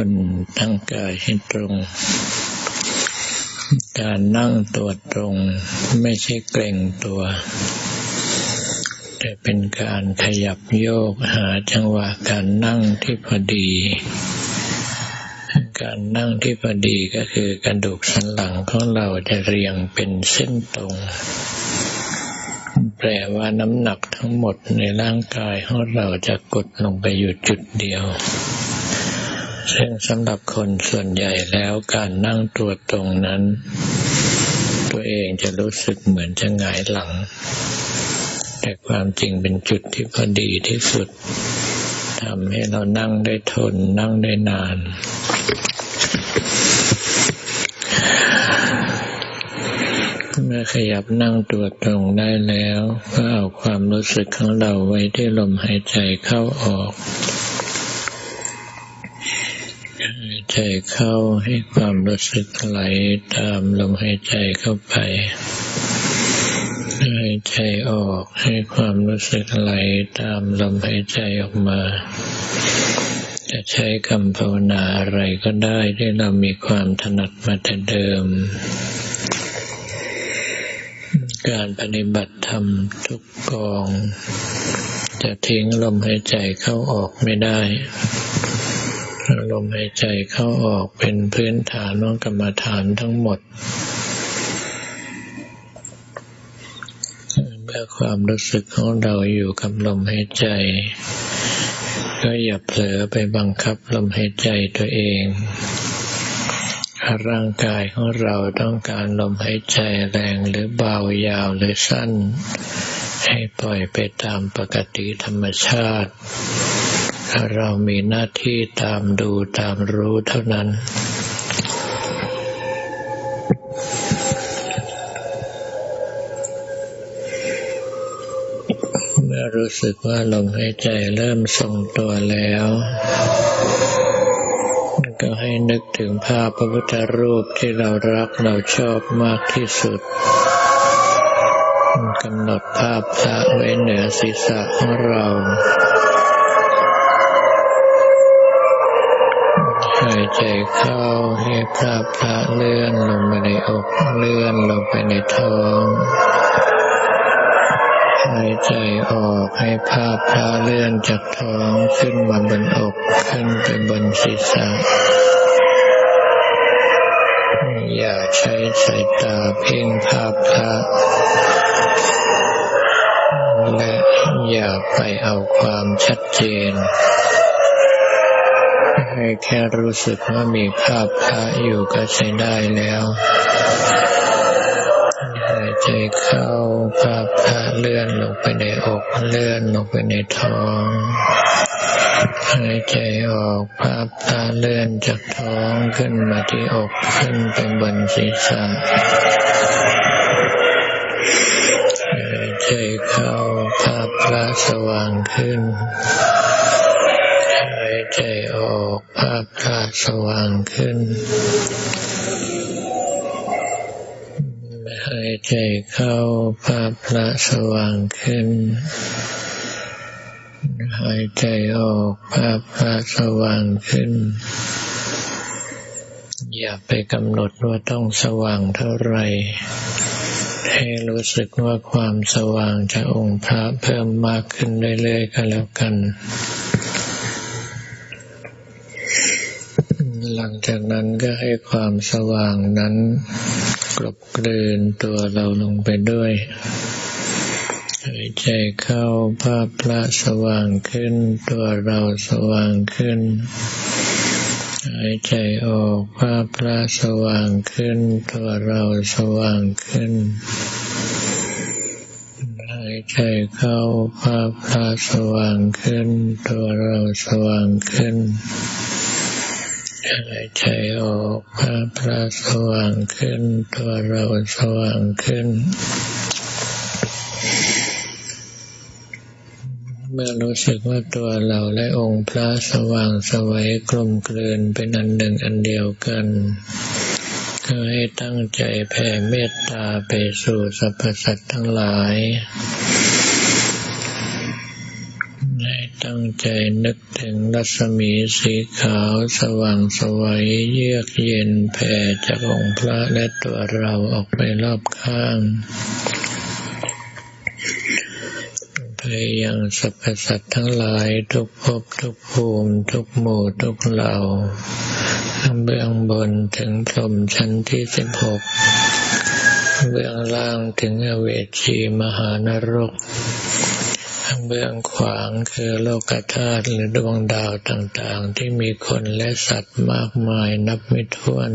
คนตั้งกายให้ตรง การนั่งตัวตรงไม่ใช่เกรงตัว แต่เป็นการขยับโยกหาจังหวะการนั่งที่พอดี การนั่งที่พอดีก็คือกระดูกสันหลังของเราจะเรียงเป็นเส้นตรงแปลว่าน้ำหนักทั้งหมดในร่างกายของเราจะกดลงไปอยู่จุดเดียว สำหรับคนส่วนใหญ่แล้วการนั่งตัวตรงนั้น ตัวเองจะรู้สึกเหมือนจะหงายหลัง แต่ความจริงเป็นจุดที่พอดีที่สุดทำให้เรานั่งได้ทนนั่งได้นาน เมื่อขยับนั่งตัวตรงได้แล้ว ก็เอาความรู้สึกของเราไว้ที่ลมหายใจเข้าออกหาย ใจเข้าให้ความรู้สึกไหลตามลมหายใจเข้าไปหายใจออกให้ความรู้สึกไหลตามลมหายใจออกมา จะใช้คำภาวนาอะไรก็ได้ที่เรามีความถนัดมาแต่เดิม การปฏิบัติธรรมทุกกอง จะทิ้งลมหายใจเข้าออกไม่ได้ ลมหายใจเข้าออกเป็นพื้นฐานของกรรมฐานทั้งหมด เมื่อความรู้สึกของเราอยู่กับลมหายใจ ก็อย่าเผลอไปบังคับลมหายใจตัวเองร่างกายของเราต้องการลมหายใจแรงหรือเบายาวหรือสั้น ให้ปล่อยไปตามปกติธรรมชาติ เรามีหน้าที่ตามดูตามรู้เท่านั้น เมื่อรู้สึกว่าลมหายใจเริ่มทรงตัวแล้วก็ให้นึกถึงภาพพระพุทธรูปที่เรารักเราชอบมากที่สุดกำหนดภาพพระไว้เหนือศีรษะของเรา หายใจเข้าให้ภาพพระเลื่อนลงไปในอกเลื่อนลงไปในท้องหายใจออกให้ภาพพระเลื่อนจากท้องขึ้นมาบนอกขึ้นไปบนศีรษะอย่าใช้สายตาเพ่งภาพพระและอย่าไปเอาความชัดเจน ให้แค่รู้สึกว่ามีภาพพระอยู่ก็ใช้ได้แล้วหายใจเข้าภาพพระเลื่อนลงไปในอกเลื่อนลงไปในท้องหายใจออกภาพตาเลื่อนจากท้องขึ้นมาที่อกขึ้นไปบนศีรษะหายใจเข้าภาพพระสว่างขึ้น ออกภาพพระสว่างขึ้น หายใจเข้าภาพพระสว่างขึ้น หายใจออกภาพพระสว่างขึ้น อย่าไปกำหนดว่าต้องสว่างเท่าไหร่ให้รู้สึกว่าความสว่างจากองค์พระเพิ่มมากขึ้นเรื่อยๆก็แล้วกัน หลังจากนั้นก็ให้ความสว่างนั้นกลบเกลืนตัวเราลงไปด้วยหายใจเข้าภาพพระสว่างขึ้น ตัวเราสว่างขึ้น หายใจออกภาพพระสว่างขึ้น ตัวเราสว่างขึ้น หายใจเข้าภาพพระสว่างขึ้น ตัวเราสว่างขึ้น หายใจออกภาพพระสว่างขึ้น ตัวเราสว่างขึ้น เมื่อรู้สึกว่าตัวเราและองค์พระสว่างสวัยกลมกลืนเป็นอันหนึ่งอันเดียวกันก็ให้ตั้งใจแผ่เมตตาไปสู่สรรพสัตว์ทั้งหลาย ตั้งใจนึกถึงรัศมีสีขาวสว่างสวัยเยือกเย็นแผ่จากองค์พระและตัวเราออกไปรอบข้างไปยังสรรพสัตว์ทั้งหลายทุกภพทุกภูมิ ทุกหมู่ทุกเหล่าเบื้องบนถึงพรมชั้นที่สิบหกเบื้องล่างถึงอเวจีมหานรก เบื้องขวางคือโลกธาตุหรือดวงดาวต่างๆ ที่มีคนและสัตว์มากมายนับไม่ถ้วน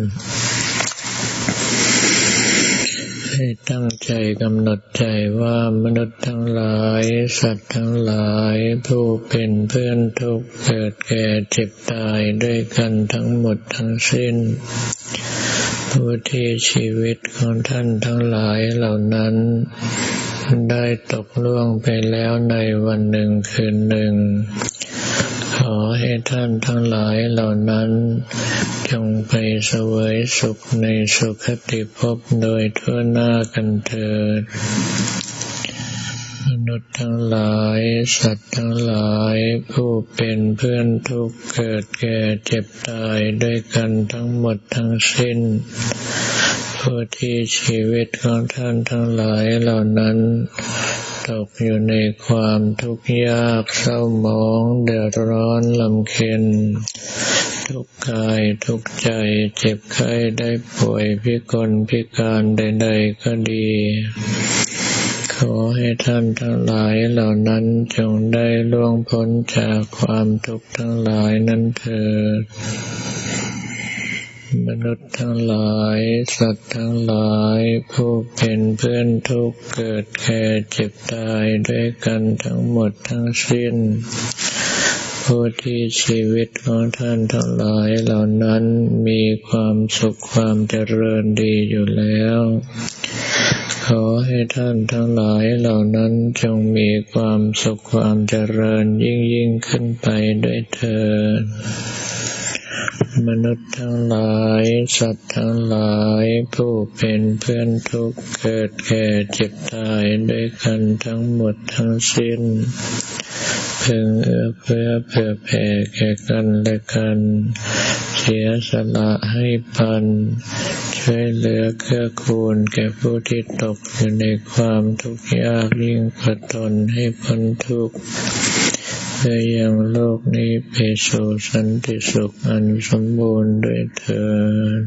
ให้ตั้งใจกำหนดใจว่ามนุษย์ทั้งหลาย สัตว์ทั้งหลาย ผู้เป็นเพื่อนทุกเกิดแก่เจ็บตายด้วยกันทั้งหมดทั้งสิ้นผู้ที่ชีวิตของท่านทั้งหลายเหล่านั้น ได้ตกล่วงไปแล้วในวันหนึ่งคืนหนึ่ง ขอให้ท่านทั้งหลายเหล่านั้น จงไปเสวยสุขในสุขติภพโดยทั่วหน้ากันเถิดมนุษย์ทั้งหลาย สัตว์ทั้งหลายผู้เป็นเพื่อนทุกเกิดแก่เจ็บตายด้วยกันทั้งหมดทั้งสิ้น ผู้ที่ชีวิตของท่านทั้งหลายเหล่านั้น ตกอยู่ในความทุกข์ยากเศร้าหมองเดือดร้อนลำเค็นทุกกายทุกใจเจ็บไข้ได้ป่วยพิกลพิการใด ๆ ก็ดีขอให้ท่านทั้งหลายเหล่านั้นจงได้ล่วงพ้นจากความทุกข์ทั้งหลายนั้นเถิด มนุษย์ทั้งหลาย สัตว์ทั้งหลาย ผู้เป็นเพื่อนทุกเกิดแก่เจ็บตายด้วยกันทั้งหมดทั้งสิ้น ผู้ที่ชีวิตของท่านทั้งหลายเหล่านั้นมีความสุขความเจริญดีอยู่แล้ว ขอให้ท่านทั้งหลายเหล่านั้นจงมีความสุขความเจริญยิ่งยิ่งขึ้นไปด้วยเถิด มนุษย์ทั้งหลาย สัตว์ทั้งหลาย ผู้เป็นเพื่อนทุกเกิดแก่เจ็บตายด้วยกันทั้งหมดทั้งสิ้นพึงเอื้อเพื่อเผื่อแผ่แก่กันและกัน เสียสละให้ปัน ช่วยเหลือเกื้อกูลแก่ผู้ที่ตกอยู่ในความทุกข์ยากยิ่งกว่าตนให้พ้นทุกข์ เพื่อยังโลกนี้ไปสู่สันติสุขอันสมบูรณ์ด้วยเถิด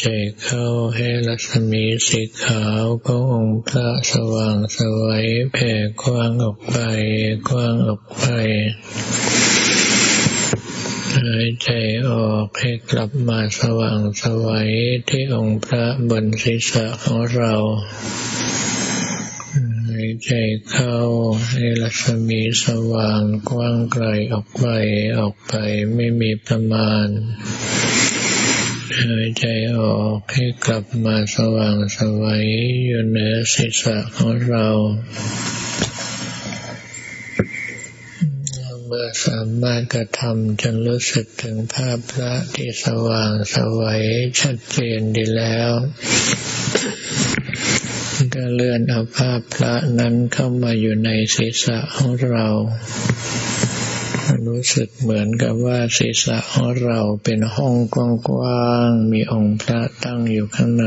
ใจเข้าให้รัศมีสีขาวขององค์พระสว่างสวัยแผ่กว้างออกไปกว้างออกไปหายใจออกให้กลับมาสว่างสวัยที่องค์พระบนศีรษะของเรา ใจเข้าให้รัศมีสว่างกว้างไกลออกไปออกไปไม่มีประมาณหายใจออกให้กลับมาสว่างสวัยอยู่เหนือศีรษะของเราเมื่อสามารถกระทำจนรู้สึกถึงภาพพระที่สว่างสวัยชัดเจนดีแล้ว ก็เลื่อนเอาภาพพระนั้นเข้ามาอยู่ในศีรษะของเรา รู้สึกเหมือนกับว่าศีรษะของเราเป็นห้องกว้างๆมีองค์พระตั้งอยู่ข้างใน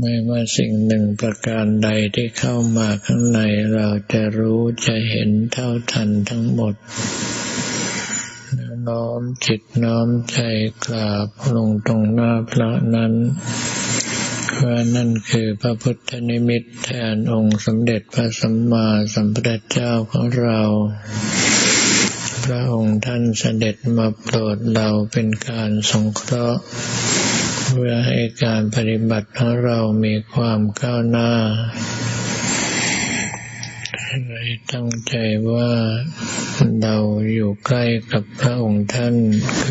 ไม่ว่าสิ่งหนึ่งประการใดที่เข้ามาข้างในเราจะรู้จะเห็นเท่าทันทั้งหมดน้อมจิตน้อมใจกราบลงตรงหน้าพระนั้น ว่านั่นคือพระพุทธนิมิตแทนองค์สมเด็จพระสัมมาสัมพุทธเจ้าของเรา พระองค์ท่านเสด็จมาโปรดเราเป็นการสงเคราะห์เพื่อให้การปฏิบัติของเรามีความก้าวหน้าให้ตั้งใจว่าเราอยู่ใกล้กับพระองค์ท่าน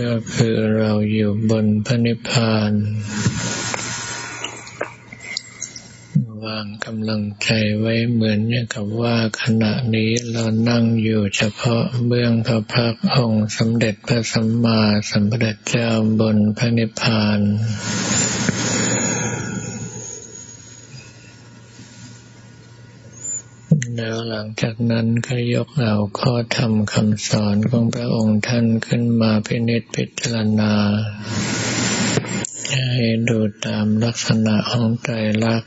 ก็คือเราอยู่บนพระนิพพาน วางกำลังใจไว้เหมือนกับว่าขณะนี้เรานั่งอยู่เฉพาะเบื้องพระพักองค์สมเด็จพระสัมมาสัมพุทธเจ้าบนพระนิพพานแล้วหลังจากนั้นก็ยกเอาข้อธรรมคำสอนของพระองค์ท่านขึ้นมาพินิจพิจารณา ให้ดูตามลักษณะของใจรัก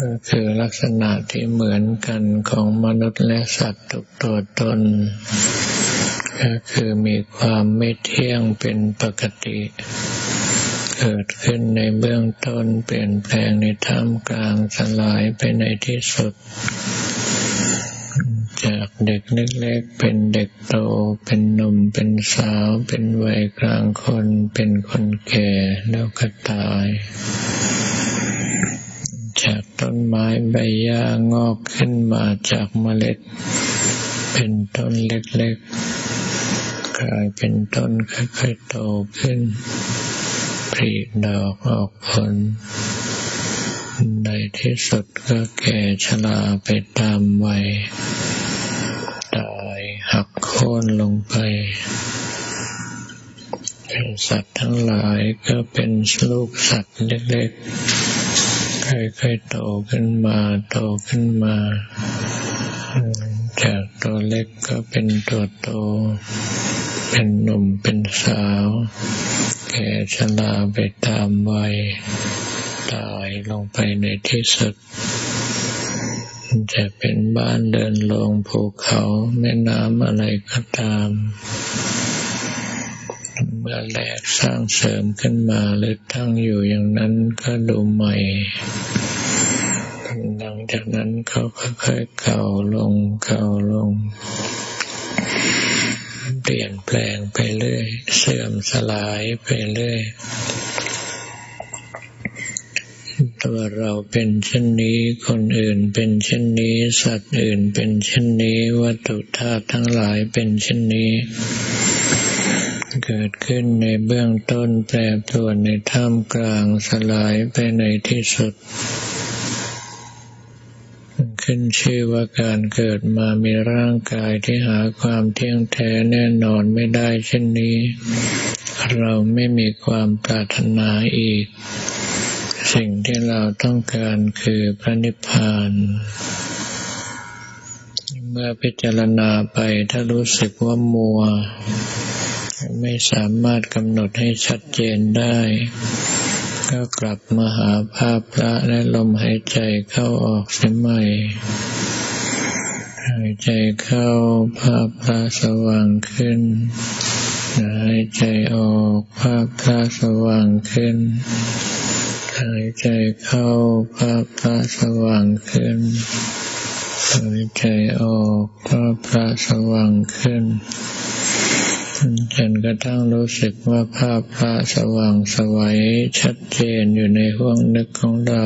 ก็คือลักษณะที่เหมือนกันของมนุษย์และสัตว์ทุกตัวตน ก็คือมีความไม่เที่ยงเป็นปกติ เกิดขึ้นในเบื้องต้นเปลี่ยนแปลงในท่ามกลางสลายไปในที่สุด จากเด็กเล็กๆเป็นเด็กโต เป็นหนุ่มเป็นสาว เป็นวัยกลางคน เป็นคนแก่แล้วก็ตาย จากต้นไม้ใบหญ้างอกขึ้นมาจากเมล็ด เป็นต้นเล็กๆ กลายเป็นต้นค่อยๆโตขึ้นผลิดอกออกผล ในที่สุดก็แก่ชราไปตามวัย ตายหักโค่นลงไปเป็นสัตว์ทั้งหลายก็เป็นลูกสัตว์เล็กๆ ค่อยๆโตขึ้นมาโตขึ้นมา จากตัวเล็กก็เป็นตัวโต เป็นหนุ่มเป็นสาว แก่ชราไปตามวัย ตายลงไปในที่สุด จะเป็นบ้านเดินลงภูเขาแม่น้ำอะไรก็ตาม มื่อแหลกสร้างเสริมขึ้นมาหรือตั้งอยู่อย่างนั้นก็ดูใหม่หลังจากนั้นเขาค่อยๆเก่าลงเก่าลง เปลี่ยนแปลงไปเรื่อย เสื่อมสลายไปเรื่อยตัวเราเป็นเช่นนี้ คนอื่นเป็นเช่นนี้ สัตว์อื่นเป็นเช่นนี้ วัตถุธาตุทั้งหลายเป็นเช่นนี้ เกิดขึ้นในเบื้องต้นแปรปรวนในท่ามกลางสลายไปในที่สุด ขึ้นชื่อว่าการเกิดมามีร่างกายที่หาความเที่ยงแท้แน่นอนไม่ได้เช่นนี้ เราไม่มีความปรารถนาอีก สิ่งที่เราต้องการคือพระนิพพานเมื่อพิจารณาไปถ้ารู้สึกว่ามัว ไม่สามารถกำหนดให้ชัดเจนได้ ก็กลับมาหาภาพพระและลมหายใจเข้าออกเสียใหม่หายใจเข้าภาพพระสว่างขึ้น หายใจออกภาพพระสว่างขึ้น หายใจเข้าภาพพระสว่างขึ้น หายใจออกภาพพระสว่างขึ้น จนกระทั่งรู้สึกว่าภาพพระสว่างสวัยชัดเจนอยู่ในห้วงนึกของเรา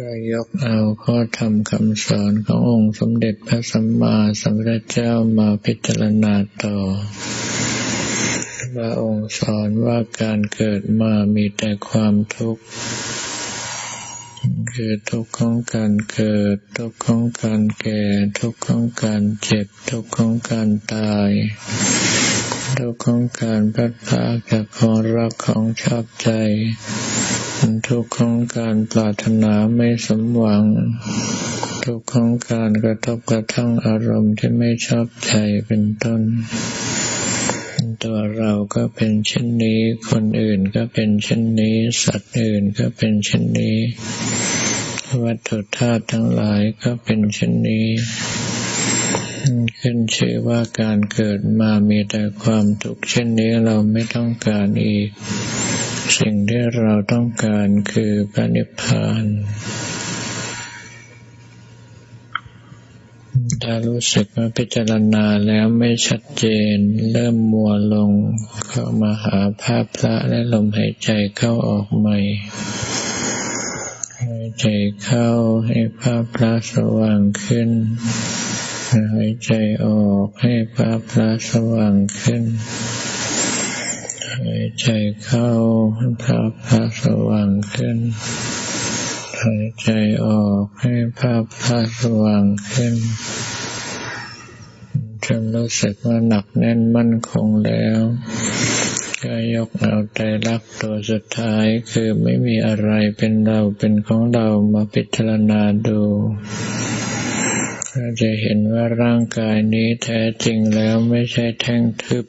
ก็ยกเอาข้อธรรมคำสอนขององค์สมเด็จพระสัมมาสัมพุทธเจ้ามาพิจารณาต่อพระองค์สอนว่าการเกิดมามีแต่ความทุกข์ คือทุกข์ของการเกิด ทุกข์ของการแก่ ทุกข์ของการเจ็บ ทุกข์ของการตาย ทุกข์ของการพัดพาจากของรักของชอบใจ ทุกข์ของการปรารถนาไม่สมหวัง ทุกข์ของการกระทบกระทั่งอารมณ์ที่ไม่ชอบใจเป็นต้นตัวเราก็เป็นเช่นนี้ คนอื่นก็เป็นเช่นนี้ สัตว์อื่นก็เป็นเช่นนี้ วัตถุธาตุทั้งหลายก็เป็นเช่นนี้ ขึ้นชื่อว่าการเกิดมามีแต่ความทุกข์เช่นนี้เราไม่ต้องการอีก สิ่งที่เราต้องการคือพระนิพพานถ้ารู้สึกว่าพิจารณาแล้วไม่ชัดเจน เริ่มมัวลง เข้ามาหาภาพพระและลมหายใจเข้าออกใหม่ ใจเข้าให้ภาพพระสว่างขึ้น หายใจออกให้ภาพพระสว่างขึ้น หายใจเข้าให้ภาพพระสว่างขึ้น หายใจออกให้ภาพพระสว่างขึ้นจนรู้สึกว่าหนักแน่นมั่นคงแล้ว ก็ยกเอาใจรักตัวสุดท้ายคือไม่มีอะไรเป็นเราเป็นของเรามาพิจารณาดูก็จะเห็นว่าร่างกายนี้แท้จริงแล้วไม่ใช่แท่งทึบ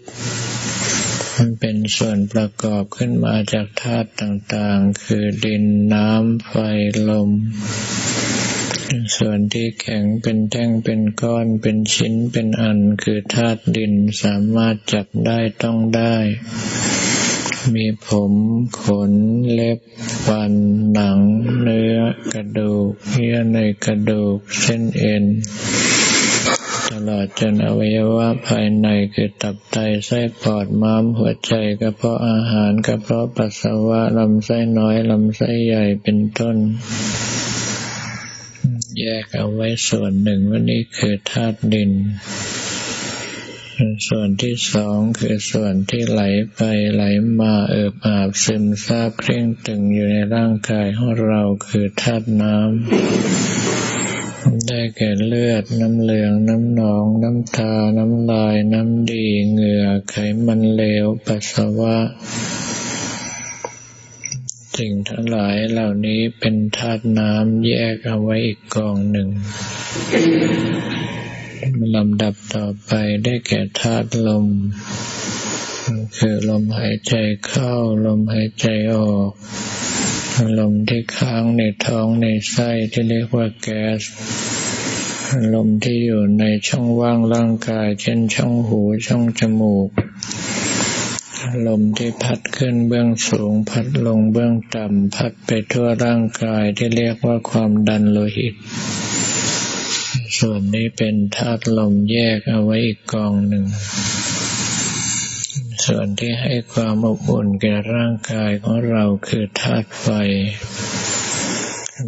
มันเป็นส่วนประกอบขึ้นมาจากธาตุต่างๆ คือดินน้ำไฟลม ส่วนที่แข็งเป็นแท่งเป็นก้อนเป็นชิ้นเป็นอันคือธาตุดินสามารถจับได้ต้องได้ มีผมขนเล็บฟันหนัง เนื้อกระดูกเยื่อในกระดูกเส้นเอ็นตลอดจนอวัยวะภายในคือตับไตไส้ปอดม้ามหัวใจกระเพาะอาหารกระเพาะปัสสาวะลำไส้น้อยลำไส้ใหญ่เป็นต้น แยกเอาไว้ส่วนหนึ่งว่านี่คือธาตุดิน ส่วนที่สองคือส่วนที่ไหลไปไหลมาเอิบอาบซึมซาบเคร่งตึงอยู่ในร่างกายของเราคือธาตุน้ำ ได้แก่เลือดน้ำเหลืองน้ำหนอง น้ำตา น้ำลาย น้ำดี เหงื่อไขมันเหลวปัสสาวะ สิ่งทั้งหลายเหล่านี้เป็นธาตุน้ำแยกเอาไว้อีกกองหนึ่งลำดับต่อไปได้แก่ธาตุลม คือลมหายใจเข้า ลมหายใจออกลมที่ค้างในท้องในไส้ที่เรียกว่าแก๊สลมที่อยู่ในช่องว่างร่างกาย เช่นช่องหูช่องจมูก ลมที่พัดขึ้นเบื้องสูง พัดลงเบื้องต่ำ พัดไปทั่วร่างกายที่เรียกว่าความดันโลหิต ส่วนนี้เป็นธาตุลมแยกเอาไว้อีกกองหนึ่ง ส่วนที่ให้ความอบอุ่นแก่ร่างกายของเราคือธาตุไฟ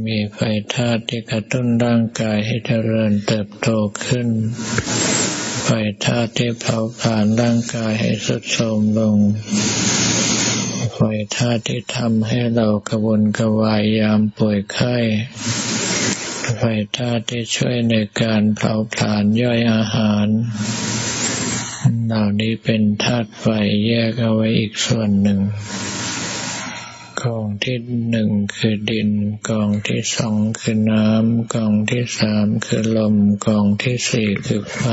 มีไฟธาตุที่กระตุ้นร่างกายให้เจริญเติบโตขึ้น ไฟธาตุที่เผาผลาญร่างกายให้สุดโทรมลง ไฟธาตุที่ทำให้เรากระวนกระวายยามป่วยไข้ ไฟธาตุที่ช่วยในการเผาผลาญย่อยอาหาร เหล่านี้เป็นธาตุไฟแยกเอาไว้อีกส่วนหนึ่ง กองที่หนึ่งคือดิน กองที่สองคือน้ำ กองที่สามคือลม กองที่สี่คือไฟ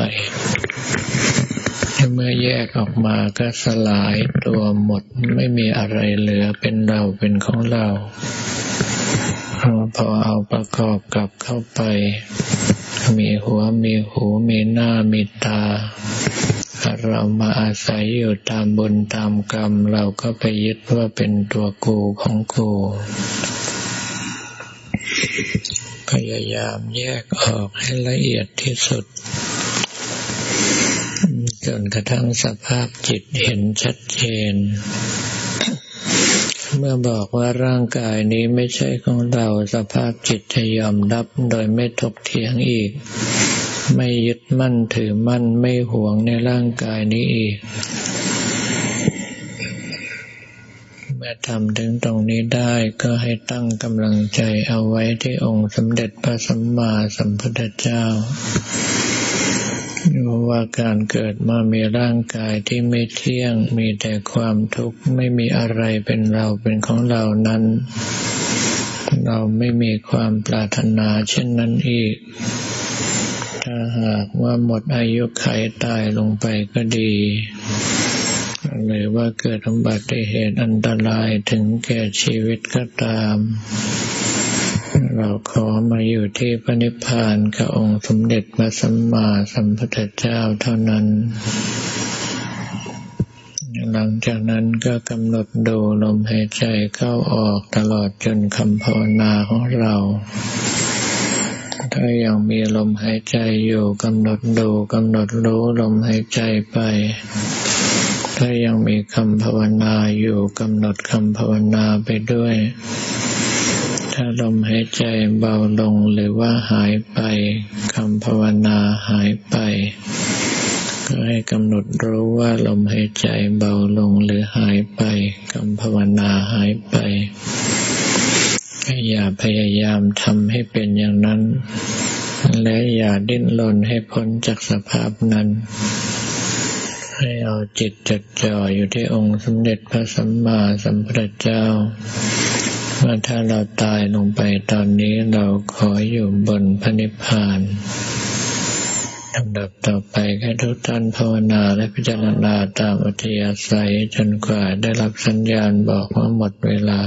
เมื่อแยกออกมาก็สลายตัวหมดไม่มีอะไรเหลือเป็นเราเป็นของเรา พอเอาประกอบกลับเข้าไป มีหัวมีหูมีหน้ามีตา เรามาอาศัยอยู่ตามบุญตามกรรม เราก็ไปยึดว่าเป็นตัวกูของกูพยายามแยกออกให้ละเอียดที่สุด จนกระทั่งสภาพจิตเห็นชัดเจน เมื่อบอกว่าร่างกายนี้ไม่ใช่ของเราสภาพจิตจะยอมรับโดยไม่ถกเถียงอีก ไม่ยึดมั่นถือมั่นไม่หวงในร่างกายนี้อีก เมื่อทำถึงตรงนี้ได้ก็ให้ตั้งกำลังใจเอาไว้ที่องค์สมเด็จพระสัมมาสัมพุทธเจ้าว่าการเกิดมามีร่างกายที่ไม่เที่ยง มีแต่ความทุกข์ไม่มีอะไรเป็นเราเป็นของเรานั้น เราไม่มีความปรารถนาเช่นนั้นอีก ถ้าหากว่าหมดอายุไขตายลงไปก็ดี หรือว่าเกิดอุบัติเหตุอันตรายถึงแก่ชีวิตก็ตาม เราขอมาอยู่ที่พระนิพพานกับองค์สมเด็จพระสัมมาสัมพุทธเจ้าเท่านั้นหลังจากนั้นก็กำหนดดูลมหายใจเข้าออกตลอดจนคำภาวนาของเรา ถ้ายังมีลมหายใจอยู่กำหนดดูกำหนดรู้ลมหายใจไป ถ้ายังมีคำภาวนาอยู่กำหนดคำภาวนาไปด้วย ถ้าลมหายใจเบาลงหรือว่าหายไปคำภาวนาหายไป ก็ให้กำหนดรู้ว่าลมหายใจเบาลงหรือหายไปคำภาวนาหายไป อย่าพยายามทำให้เป็นอย่างนั้น และอย่าดิ้นรนให้พ้นจากสภาพนั้น ให้เอาจิตจดจ่ออยู่ที่องค์สมเด็จพระสัมมาสัมพุทธเจ้าว่าถ้าเราตายลงไปตอนนี้เราขออยู่บนพระนิพพานลำดับต่อไปก็ทุกท่านภาวนาและพิจารณาตามอัธยาศัยจนกว่าได้รับสัญญาณบอกว่าหมดเวลา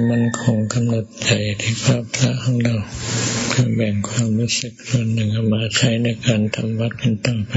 งมันคงกำหนดใจที่พระพระของเราเพื่อแบ่งความรู้สึกส่วนหนึ่งมาใช้ในการทำวัดกันต่อไป